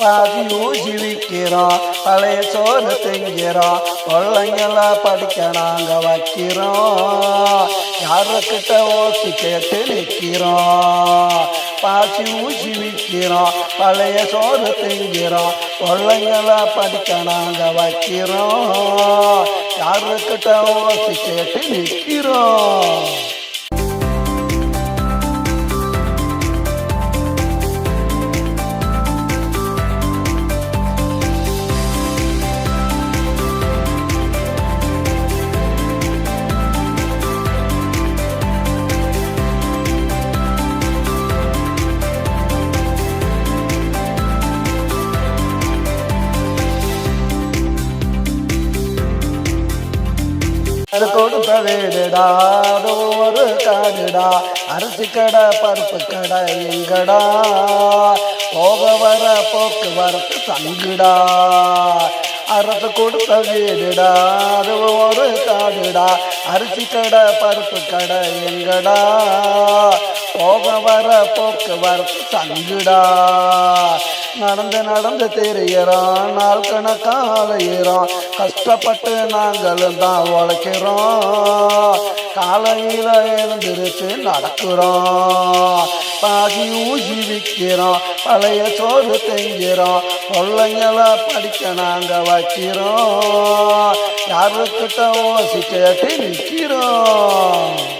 பாதி ஊசி விற்கிறோம் பழைய சோறு திங்கிறோம் கொள்ளைங்கள படிக்க நாங்க வைக்கிறோம் யாருக்கிட்ட ஓசி கேட்டு நிற்கிறோம் பாசி ஊசி விற்கிறோம் பழைய சோறு திங்கிறோம் கொள்ளைங்கள படிக்க நாங்க வைக்கிறோம் யாருக்கிட்ட ஓசி கேட்டு நிற்கிறோம் அது கொடுத்த வீடுடா அது ஒரு காடுடா அரிசி கடை பருப்பு கடை எங்கடா? போக வர போக்குவரத்து தங்குடா. அரசு கொடுத்த வீடுடா அது ஒரு காடுடா. அரிசி கடை பருப்பு கடை எங்கடா? போக வர போக்குவரத்து தங்குடா. நடந்து நடந்து தெரிகிறோம் நாள் கணக்காக கஷ்டப்பட்டு நாங்களும் தான் உழைக்கிறோம். காலையில் எழுந்திருச்சு நடக்கிறோம் பாதி ஊசி விற்கிறோம் பழைய சோறு தெங்கிறோம் பிள்ளைங்களை படிக்க நாங்கள் வைக்கிறோம். யாருக்கிட்ட ஓசி கேட்டு நிற்கிறோம்.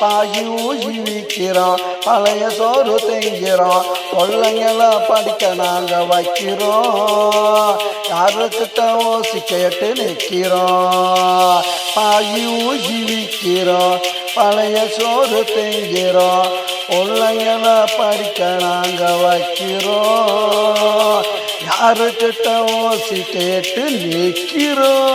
பாயி ஊசி பழைய சோறு திங்கிறோம் கொள்ளைங்களை படிக்க நாங்கள் வைக்கிறோம். யாருக்கிட்ட ஓசி கேட்டு நிற்கிறோம் பாயி ஊசி பழைய சோறு திங்கிறோம் கொள்ளைங்களை படிக்க நாங்கள் வைக்கிறோம். யாருக்கிட்ட ஓசி கேட்டு நிற்கிறோம்.